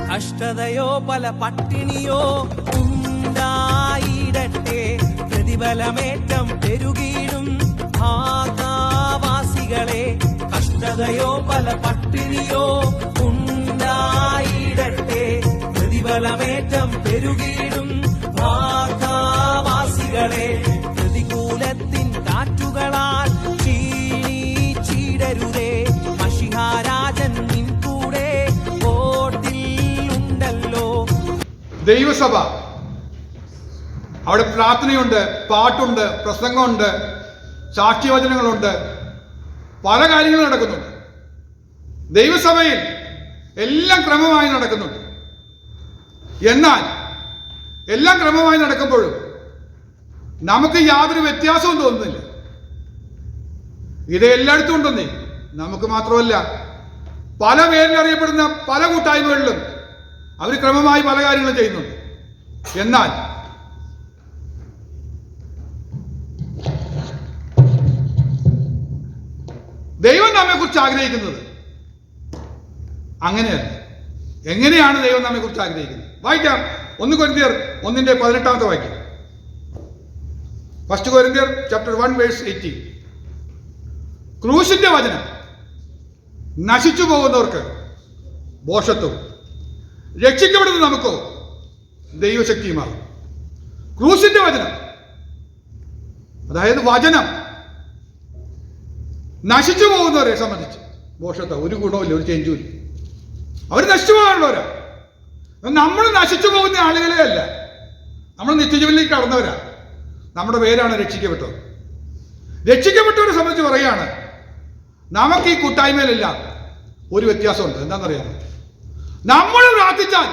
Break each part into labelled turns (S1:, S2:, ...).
S1: കഷ്ടതയോ പല പട്ടിണിയോ ഉണ്ടായിടട്ടെ. പ്രതിഫലമേറ്റം പെരുകീടും ഭാഗാവാസികളെ. കഷ്ടതയോ പല പട്ടിണിയോ ഉണ്ടായിടട്ടെ. പ്രതിഫലമേറ്റം പെരുകീടും ഭാഗവാസികളെ
S2: ദൈവസഭ. അവിടെ പ്രാർത്ഥനയുണ്ട് പാട്ടുണ്ട് പ്രസംഗമുണ്ട് സാക്ഷ്യവചനങ്ങളുണ്ട് പല കാര്യങ്ങളും നടക്കുന്നുണ്ട്. ദൈവസഭയിൽ എല്ലാം ക്രമമായി നടക്കുന്നുണ്ട്. എന്നാൽ എല്ലാം ക്രമമായി നടക്കുമ്പോഴും നമുക്ക് യാതൊരു വ്യത്യാസവും തോന്നുന്നില്ല. ഇത് എല്ലായിടത്തും ഉണ്ടെന്നേ. നമുക്ക് മാത്രമല്ല പല പേരിൽ അറിയപ്പെടുന്ന പല കൂട്ടായ്മകളിലും അവർ ക്രമമായി പല കാര്യങ്ങളും ചെയ്യുന്നുണ്ട്. എന്നാൽ ദൈവം നമ്മെ കുറിച്ച് ആഗ്രഹിക്കുന്നത് അങ്ങനെയല്ല. എങ്ങനെയാണ് ദൈവം നമ്മെ കുറിച്ച് ആഗ്രഹിക്കുന്നത്? വായിക്കാം. ഒന്ന് കൊരിന്തിയർ ഒന്നിന്റെ പതിനെട്ടാമത്തെ വായിക്കാം ഫസ്റ്റ് കൊരിന്തിയർ ചാപ്റ്റർ വൺ വേഴ്സ് എയ്റ്റി ക്രൂശിന്റെ വചനം നശിച്ചു പോകുന്നവർക്ക് ബോഷത്വം രക്ഷിക്കപ്പെടുന്നത് നമുക്കോ? ദൈവശക്തിയുമാണ് ക്രൂശിന്റെ വചനം. അതായത് വചനം. നശിച്ചു പോകുന്നവരെ സംബന്ധിച്ച്. ബോഷത്വം ഒരു ഗുണമില്ല ഒരു ചേഞ്ചും അവർ നശിച്ചു പോകാനുള്ളവരാ. നമ്മൾ നശിച്ചു പോകുന്ന ആളുകളെ അല്ല. നമ്മൾ നിത്യജീവനിലേക്ക് കടന്നവരാ. നമ്മുടെ പേരാണ് രക്ഷിക്കപ്പെട്ടത് രക്ഷിക്കപ്പെട്ടവരെ സംബന്ധിച്ച് പറയാണ് നമുക്ക് ഈ കൂട്ടായ്മയിലെല്ലാം ഒരു വ്യത്യാസമുണ്ട്. എന്താണെന്നറിയാമോ? നമ്മൾ പ്രാർത്ഥിച്ചാൽ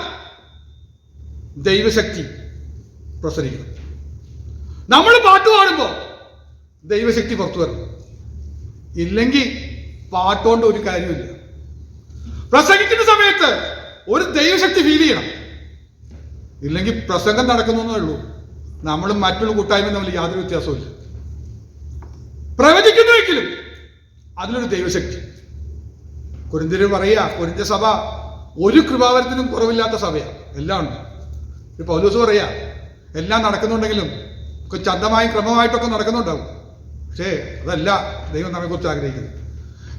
S2: ദൈവശക്തി പ്രസരിക്കണം. നമ്മൾ പാട്ട് പാടുമ്പോൾ ദൈവശക്തി പുറത്തു വരണം. ഇല്ലെങ്കിൽ പാട്ടുകൊണ്ട് ഒരു കാര്യമില്ല പ്രസംഗിക്കുന്ന സമയത്ത് ഒരു ദൈവശക്തി ഫീൽ ചെയ്യണം. ഇല്ലെങ്കിൽ പ്രസംഗം നടക്കുന്നേ ഉള്ളൂ. നമ്മളും മറ്റുള്ള കൂട്ടായ്മ തമ്മിൽ യാതൊരു വ്യത്യാസവും ഇല്ല പ്രവചിക്കുന്നുവെങ്കിലും അതിലൊരു ദൈവശക്തി. കുരിന്തിര് പറയുക കുരിന്ത സഭ ഒരു കൃപാവരത്തിനും കുറവില്ലാത്ത സഭയാണ് എല്ലാം ഉണ്ട്. ഇപ്പൊ പൗലോസ് പറയാ എല്ലാം നടക്കുന്നുണ്ടെങ്കിലും ചന്തമായും ക്രമമായിട്ടൊക്കെ നടക്കുന്നുണ്ടാവും. പക്ഷേ അതല്ല ദൈവം നമ്മെ കുറിച്ച് ആഗ്രഹിക്കുന്നത്.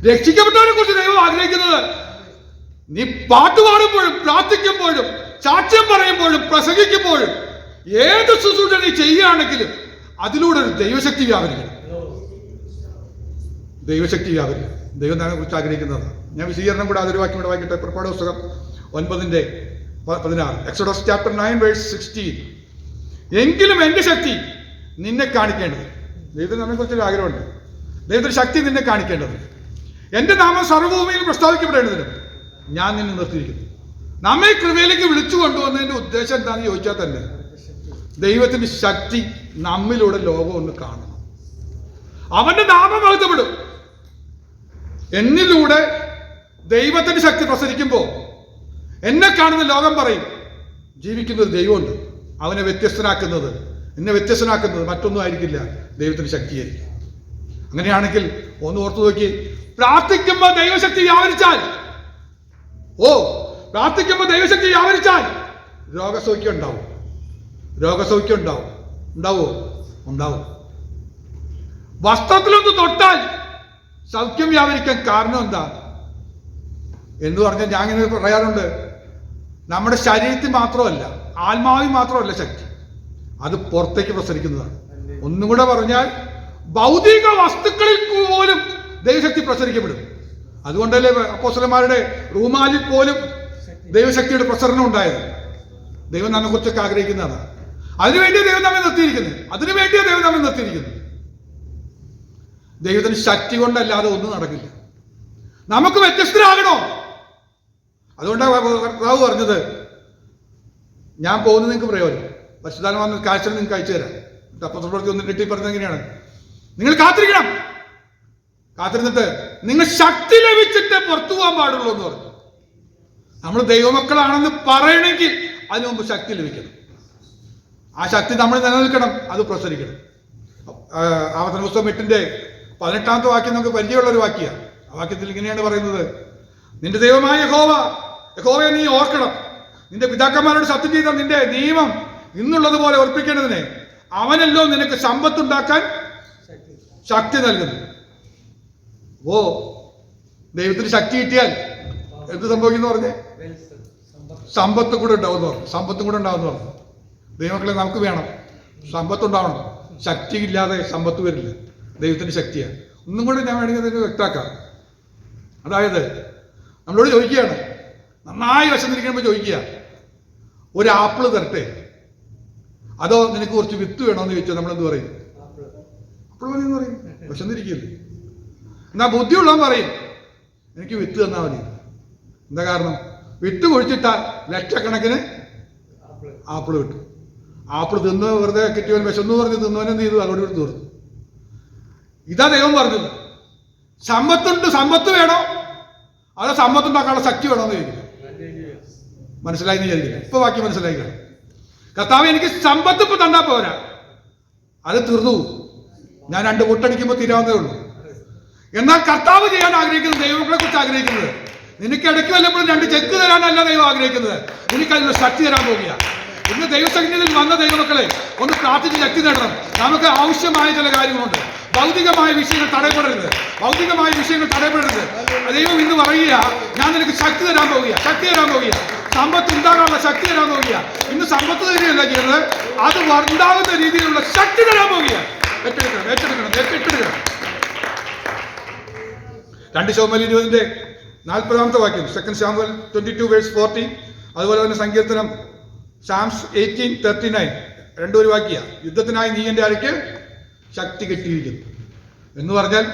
S2: രക്ഷിക്കപ്പെട്ടവരെ കുറിച്ച് ദൈവം ആഗ്രഹിക്കുന്നത് നീ പാട്ട് പാടുമ്പോഴും പ്രാർത്ഥിക്കുമ്പോഴും സാക്ഷ്യം പറയുമ്പോഴും പ്രസംഗിക്കുമ്പോഴും ഏത് ശുശ്രൂഷ നീ ചെയ്യുകയാണെങ്കിലും അതിലൂടെ ഒരു ദൈവശക്തി വ്യാപരിക്കണം. ദൈവശക്തി വ്യാപരിക്കണം. ദൈവം നമ്മെ കുറിച്ച് ആഗ്രഹിക്കുന്നതാണ്. ഞാൻ വിശദീകരണം കൂടെ അതൊരു വാക്യം ഇവിടെ വായിക്കട്ടെ. പുറപ്പാട് പുസ്തകം ഒൻപതിന്റെ പതിനാറ്. Exodus chapter nine verse sixteen എങ്കിലും എന്റെ ശക്തി നിന്നെ കാണിക്കേണ്ടത്. ദൈവത്തിന് നമ്മെ കുറിച്ചൊരു ആഗ്രഹമുണ്ട്. ദൈവത്തിന് ശക്തി നിന്നെ കാണിക്കേണ്ടത്. എന്റെ നാമം സർവഭൂമിയിൽ പ്രസ്താവിക്കപ്പെടേണ്ടതിനും ഞാൻ നിന്നെ നിർത്തിയിരിക്കുന്നു. നമ്മെ കൃപയിലേക്ക് വിളിച്ചു കൊണ്ടുവന്നതിന്റെ ഉദ്ദേശം എന്താണെന്ന് ചോദിച്ചാൽ തന്നെ ദൈവത്തിന്റെ ശക്തി നമ്മിലൂടെ ലോകം ഒന്ന് കാണണം. അവന്റെ നാമം വളർത്തപ്പെടും എന്നിലൂടെ ദൈവത്തിന്റെ ശക്തി പ്രസരിക്കുമ്പോൾ എന്നെ കാണുന്ന ലോകം പറയും ജീവിക്കുന്ന ഒരു ദൈവമുണ്ട്. അവനെ വ്യത്യസ്തനാക്കുന്നത് എന്നെ വ്യത്യസ്തനാക്കുന്നത് മറ്റൊന്നും ആയിരിക്കില്ല. ദൈവത്തിന്റെ ശക്തിയായിരിക്കും. അങ്ങനെയാണെങ്കിൽ ഒന്ന് ഓർത്തു നോക്കി. പ്രാർത്ഥിക്കുമ്പോൾ ദൈവശക്തി വ്യാപരിച്ചാൽ ഓ പ്രാർത്ഥിക്കുമ്പോൾ ദൈവശക്തി വ്യാപരിച്ചാൽ രോഗസൗഖ്യം ഉണ്ടാവും. രോഗസൗഖ്യം ഉണ്ടാവും. ഉണ്ടാവോ? ഉണ്ടാവും. വസ്ത്രത്തിലൊന്ന് തൊട്ടാൽ സൗഖ്യം വ്യാപരിക്കാൻ കാരണം എന്താ? എന്ന് പറഞ്ഞാൽ ഞാൻ ഇങ്ങനെ പറയാറുണ്ട്. നമ്മുടെ ശരീരത്തിൽ മാത്രമല്ല ആത്മാവിൽ മാത്രമല്ല ശക്തി. അത് പുറത്തേക്ക് പ്രസരിക്കുന്നതാണ്. ഒന്നും കൂടെ പറഞ്ഞാൽ ഭൗതിക വസ്തുക്കളിൽ പോലും ദൈവശക്തി പ്രസരിക്കപ്പെടും. അതുകൊണ്ടല്ലേ അപ്പോസലന്മാരുടെ റൂമാലിൽ പോലും ദൈവശക്തിയുടെ പ്രസരണം ഉണ്ടായത്? ദൈവം നമ്മെ കുറിച്ചൊക്കെ ആഗ്രഹിക്കുന്നതാണ്. അതിനുവേണ്ടി ദൈവം നമ്മെ നിർത്തിയിരിക്കുന്നത്. അതിനുവേണ്ടിയാണ് ദൈവം നമ്മെ നിർത്തിയിരിക്കുന്നത്. ദൈവത്തിന് ശക്തി കൊണ്ടല്ലാതെ ഒന്നും നടക്കില്ല. നമുക്ക് വ്യത്യസ്തരാകണോ? അതുകൊണ്ടാണ് കർത്താവ് പറഞ്ഞത്. ഞാൻ പോകുന്നത് നിങ്ങൾക്ക് പ്രയോജനം. പരിശുദ്ധാനം വന്ന കാഴ്ച നിങ്ങൾക്ക് അയച്ചു തരാം. അപ്പത്തിൽ പ്രവൃത്തി ഒന്ന് കിട്ടി പറഞ്ഞത് എങ്ങനെയാണ്? നിങ്ങൾ കാത്തിരിക്കണം. കാത്തിരുന്നിട്ട് നിങ്ങൾ ശക്തി ലഭിച്ചിട്ട് പുറത്തു പോകാൻ പാടുള്ളൂ എന്ന് പറഞ്ഞു. നമ്മൾ ദൈവമക്കളാണെന്ന് പറയണമെങ്കിൽ അതിനു മുമ്പ് ശക്തി ലഭിക്കണം. ആ ശക്തി നമ്മൾ നിലനിൽക്കണം അത് പ്രസരിക്കണം. ആവർത്തന പുസ്തകം എട്ടിന്റെ പതിനെട്ടാമത്തെ വാക്യം നമുക്ക് പരിചയമുള്ള ഒരു വാക്യമാണ്. ആ വാക്യത്തിൽ ഇങ്ങനെയാണ് പറയുന്നത്. നിന്റെ ദൈവമായ യഹോവ യഹോവയെ നീ ഓർക്കണം. നിന്റെ പിതാക്കന്മാരോട് സത്യം ചെയ്ത നിന്റെ നിയമം ഇന്നുള്ളത് പോലെ ഉറപ്പിക്കേണ്ടതിന് അവനല്ലോ നിനക്ക് സമ്പത്തുണ്ടാക്കാൻ ശക്തി നൽകുന്നു. ഓ ദൈവത്തിന് ശക്തി കിട്ടിയാൽ എന്ത് സംഭവിക്കുന്നു പറഞ്ഞേ? സമ്പത്ത് കൂടെ ഉണ്ടാവുമെന്ന് പറഞ്ഞു. സമ്പത്തും കൂടെ ഉണ്ടാവുമെന്ന് പറഞ്ഞു. ദൈവമക്കളെ നമുക്ക് വേണം. സമ്പത്തുണ്ടാവണം. ശക്തി ഇല്ലാതെ സമ്പത്ത് വരില്ല. ദൈവത്തിന്റെ ശക്തിയാണ്. ഒന്നും കൂടെ ഞാൻ വേണമെങ്കിൽ വ്യക്താക്കാം അതായത് നമ്മളോട് ചോദിക്കുകയാണ്. നന്നായി വശന്നിരിക്കുമ്പോൾ ചോദിക്കുക ഒരു ആപ്പിൾ തരട്ടെ? അതോ നിനക്ക് കുറച്ച് വിത്ത് വേണമെന്ന് ചോദിച്ചാൽ നമ്മൾ എന്ത് പറയും ആപ്പിൾ പറയും. വിശന്നിരിക്കില്ലേ. എന്നാ ബുദ്ധിയുള്ളവൻ പറയും എനിക്ക് വിത്ത് തന്നാൽ മതി. എന്താ കാരണം? വിത്ത് കുഴിച്ചിട്ടാൽ ലക്ഷക്കണക്കിന് ആപ്പിൾ കിട്ടും. ആപ്പിൾ തിന്ന് വെറുതെ കിട്ടിയവൻ വിശന്നു പറഞ്ഞ് തിന്നവൻ എന്ത് ചെയ്തു? അതോട് വിട്ടു തീർന്നു ഇതാ ദൈവം പറഞ്ഞത്. സമ്പത്തുണ്ട് സമ്പത്ത് വേണോ? അതോ സമ്പത്തുണ്ടാക്കാനുള്ള ശക്തി വേണോ എന്ന് മനസ്സിലായി എന്ന് വിചാരിക്കില്ല? ഇപ്പൊ ബാക്കി മനസ്സിലായി കർത്താവ് എനിക്ക് സമ്പത്ത് ഇപ്പൊ തന്നാ പോരാ. അത് തീർന്നു. ഞാൻ രണ്ട് മുട്ടടിക്കുമ്പോൾ തീരാവുന്നതേ ഉള്ളൂ. എന്നാൽ കർത്താവ് ചെയ്യാൻ ആഗ്രഹിക്കുന്നത് ദൈവങ്ങളെ കുറിച്ച് ആഗ്രഹിക്കുന്നത്. നിനക്ക് ഇടയ്ക്ക് വല്ലപ്പോഴും രണ്ട് ചെക്ക് തരാനല്ല ദൈവം ആഗ്രഹിക്കുന്നത്. നിനക്ക് അതിനുള്ള ശക്തി തരാൻ പോകുക ഇന്ന് ദൈവസംഘത്തിൽ വന്ന ദൈവമക്കളെ ഒന്ന് പ്രാർത്ഥിച്ച് ശക്തി നേടണം നമുക്ക് ആവശ്യമായ ചില കാര്യങ്ങളുണ്ട്. ഭൗതികമായ വിഷയങ്ങൾ തടയപ്പെടരുത്. ഭൗതികമായ വിഷയങ്ങൾ തടയപ്പെടരുത്. ദൈവം ഇന്ന് പറയുക ഞാൻ നിനക്ക് ശക്തി തരാൻ പോവുക ശക്തി തരാൻ പോവുക സമ്പത്ത് ഉണ്ടാകാനുള്ള ശക്തി തരാൻ പോവുക ഇന്ന് സമ്പത്ത് തരികയല്ല ചെയ്യുന്നത്. അത് ഉണ്ടാകുന്ന രീതിയിലുള്ള ശക്തി തരാൻ പോവുക ഏറ്റെടുക്കണം ഏറ്റെടുക്കണം ഏറ്റെടുക്കണം. രണ്ട് ശോമൽ ഇരുപതിന്റെ നാൽപ്പതാമത്തെ വാക്യം second Samuel twenty two verse forty അതുപോലെ തന്നെ സങ്കീർത്തനം സാംസ് എയ്റ്റീൻ തേർട്ടി നയൻ രണ്ടു ഒരു വാക്യ. യുദ്ധത്തിനായി നീ എന്റെ അരയ്ക്ക് ശക്തി കിട്ടിയിരിക്കും എന്ന് പറഞ്ഞാൽ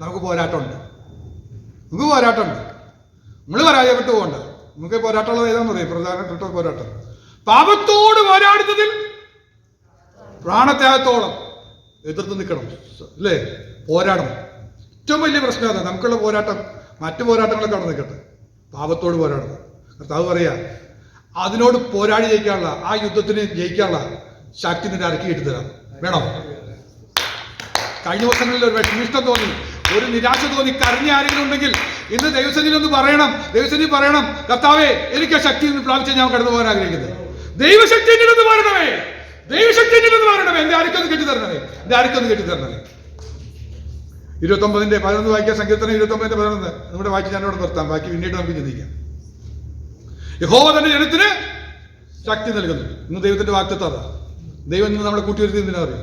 S2: നമുക്ക് പോരാട്ടമുണ്ട്. നമുക്ക് പോരാട്ടമുണ്ട്. നമ്മൾ പരാജയപ്പെട്ടു പോകണ്ട. നമുക്ക് പോരാട്ടമുള്ളത് പറയും പ്രധാനപ്പെട്ട പോരാട്ടം. പാപത്തോട് പോരാടുന്നതിൽ പ്രാണത്യാഗത്തോളം എതിർത്ത് നിൽക്കണം. അല്ലേ? പോരാടണം. ഏറ്റവും വലിയ പ്രശ്നം അതാണ് നമുക്കുള്ള പോരാട്ടം മറ്റു പോരാട്ടങ്ങളൊക്കെ അവിടെ നിൽക്കട്ടെ. പാപത്തോട് പോരാടണം. കർത്താവ് പറയാ അതിനോട് പോരാടി ജയിക്കാനുള്ള ആ യുദ്ധത്തിന് ജയിക്കാനുള്ള ശക്തി നിന്റെ അരക്കി കിട്ടി തരാം. വേണം? കഴിഞ്ഞ ദിവസങ്ങളിൽ ഒരു വിഷമിഷ്ടം തോന്നി. ഒരു നിരാശ തോന്നി കരഞ്ഞ ആരെങ്കിലും ഉണ്ടെങ്കിൽ ഇന്ന് ദൈവസനിൽ ഒന്ന് പറയണം. ദൈവസനിൽ പറയണം. കർത്താവേ എനിക്ക് ശക്തി നിന്ന് പ്രാപിച്ച് ഞാൻ കടന്നു പോകാൻ ആഗ്രഹിക്കുന്നത് ദൈവശക്തി എന്നിൽ പറയണമേ മാറണമേ. ദൈവശക്തി എന്നിൽ നിന്ന് മാറണമേ. എന്റെ ആർക്കൊന്ന് കെട്ടിത്തരണമേ? എന്റെ ആർക്കൊന്ന് കെട്ടിത്തരണമേ? ഇരുപത്തൊമ്പതിന്റെ പതിനൊന്ന് വായിക്കാൻ സങ്കീർത്തനം ഇരുപത്തൊമ്പതിന്റെ പതിനൊന്ന്. നമ്മുടെ വായിച്ച് ഞാനിവിടെ നിർത്താം. ബാക്കി പിന്നീട് നമുക്ക് ചിന്തിക്കാം. യഹോവ തന്റെ ജനത്തിന് ശക്തി നൽകുന്നു. ഇന്ന് ദൈവത്തിന്റെ വാക്തത്വം അതാ. ദൈവം ഇന്ന് നമ്മളെ കൂട്ടിവരുത്തി എന്തിനാ അറിയാം?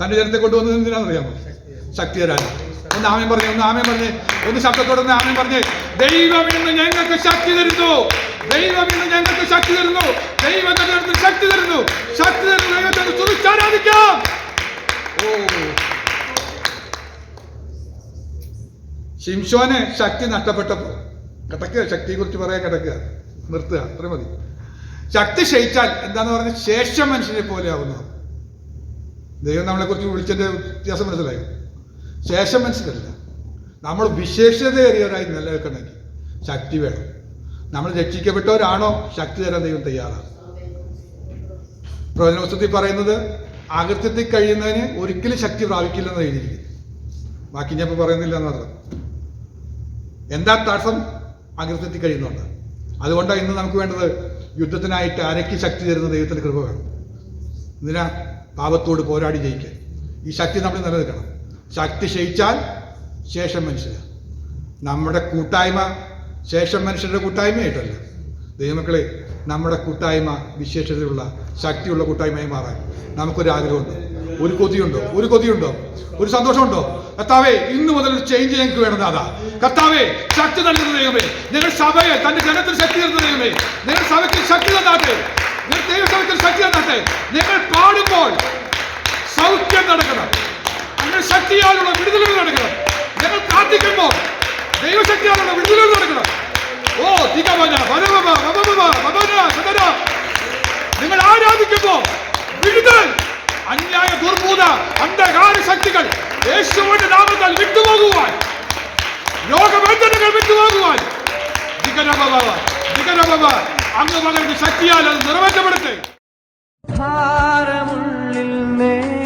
S2: തന്റെ ജനത്തെ കൊണ്ടുവന്നത് എന്തിനാണെന്ന് അറിയാമോ ശക്തി തരാൻ ഒന്ന് ആമയം പറഞ്ഞേ ഒന്ന് ആമയം പറഞ്ഞേ. ഒന്ന് ശബ്ദത്തോടെ ഒന്ന് ആമയം പറഞ്ഞേ. ദൈവം ഇന്ന് ഞങ്ങൾക്ക് ശക്തി തരുന്നു. ദൈവം ഇന്ന് ഞങ്ങൾക്ക് ശക്തി തരുന്നു. ദൈവം ജനത്തിന് ശക്തി തരുന്നു. ശക്തി തരുന്നു ദൈവത്തെ ഒന്ന് ഓ. ശിംഷോന് ശക്തി നഷ്ടപ്പെട്ടപ്പോൾ കിടക്കുക ശക്തിയെ കുറിച്ച് പറയാൻ കിടക്കുക നിർത്തുക അത്ര മതി. ശക്തി ക്ഷയിച്ചാൽ എന്താന്ന് പറഞ്ഞ ശേഷം മനുഷ്യനെ പോലെ ആവുന്നു. ദൈവം നമ്മളെ കുറിച്ച് വിളിച്ചതിന്റെ വ്യത്യാസം മനസ്സിലായി? ശേഷം മനസ്സിലല്ല. നമ്മൾ വിശേഷതയേറിയവരായി നിലനിൽക്കണമെങ്കിൽ ശക്തി വേണം. നമ്മൾ രക്ഷിക്കപ്പെട്ടവരാണോ ശക്തി തരാൻ ദൈവം തയ്യാറാണ്. പ്രവചന പുസ്തകത്തിൽ പറയുന്നത് അകൃത്യത്തിൽ കഴിയുന്നതിന് ഒരിക്കലും ശക്തി പ്രാപിക്കില്ലെന്ന് എഴുതിയിരിക്കുന്നു. ബാക്കി ഞാൻ ഇപ്പോൾ പറയുന്നില്ല എന്നത് എന്താ തടസ്സം? അകൃത്യത്തിൽ കഴിയുന്നുണ്ട് അതുകൊണ്ടാണ് ഇന്ന് നമുക്ക് വേണ്ടത് യുദ്ധത്തിനായിട്ട് അരയ്ക്ക് ശക്തി തരുന്ന ദൈവത്തിന് കൃപ വേണം. ഇതിനാ പാപത്തോട് പോരാടി ജയിക്കാൻ. ഈ ശക്തി നമ്മൾ നിലനിൽക്കണം. ശക്തി ക്ഷയിച്ചാൽ ശേഷം മനുഷ്യർ നമ്മുടെ കൂട്ടായ്മ ശേഷം മനുഷ്യരുടെ കൂട്ടായ്മയായിട്ടല്ല. ദൈവമക്കളെ നമ്മുടെ കൂട്ടായ്മ വിശേഷതയുള്ള ശക്തിയുള്ള കൂട്ടായ്മയായി മാറാൻ നമുക്കൊരു ആഗ്രഹമുണ്ട്. ഒരു കൊതിയുണ്ടോ? ഒരു കൊതിയുണ്ടോ? ഒരു സന്തോഷമുണ്ടോ? കർത്താവേ ഇന്നു മുതൽ ചേഞ്ച് ഞങ്ങൾക്ക് വേണം ദാദാ. കർത്താവേ ശക്തി നൽകുന്ന ദൈവമേ. നിങ്ങൾ സഭയെ തന്റെ ജനത്തിന് ശക്തി തരുന്ന ദൈവമേ. നിങ്ങൾ സഭയ്ക്ക് ശക്തി തന്നാട്ടെ. നിങ്ങൾ ദൈവസഭയ്ക്ക് ശക്തി തന്നാട്ടെ. നിങ്ങൾ പാടുമ്പോൾ സൗഖ്യം നടക്കണം. ശക്തിയാലുള്ള വിടുതലുകൾ നടക്കണം. ഞങ്ങൾ പ്രാർത്ഥിക്കുമ്പോൾ ദൈവശക്തിയാലുള്ള വിടുതലുകൾ നടക്കണം. ഓ തികവന വനവ വവവ വവന സദന നിങ്ങൾ ആരാധിക്കുമ്പോ വിടുതൽ അന്യായ ദുർഭൂത അന്ധകാര ശക്തികൾ യേശുവിന്റെ നാമത്താൽ വിട്ടുപോകുവാൻ ലോകവേദനകൾ വിട്ടുപോകുവാൻ. ദിഗരബവ ദിഗരബവ അങ്ങ് പകർന്ന് ശക്തിയാൽ അത് നിറവേറ്റപ്പെടട്ടെ.
S3: ഭാരമുള്ളിൽ നേരിടും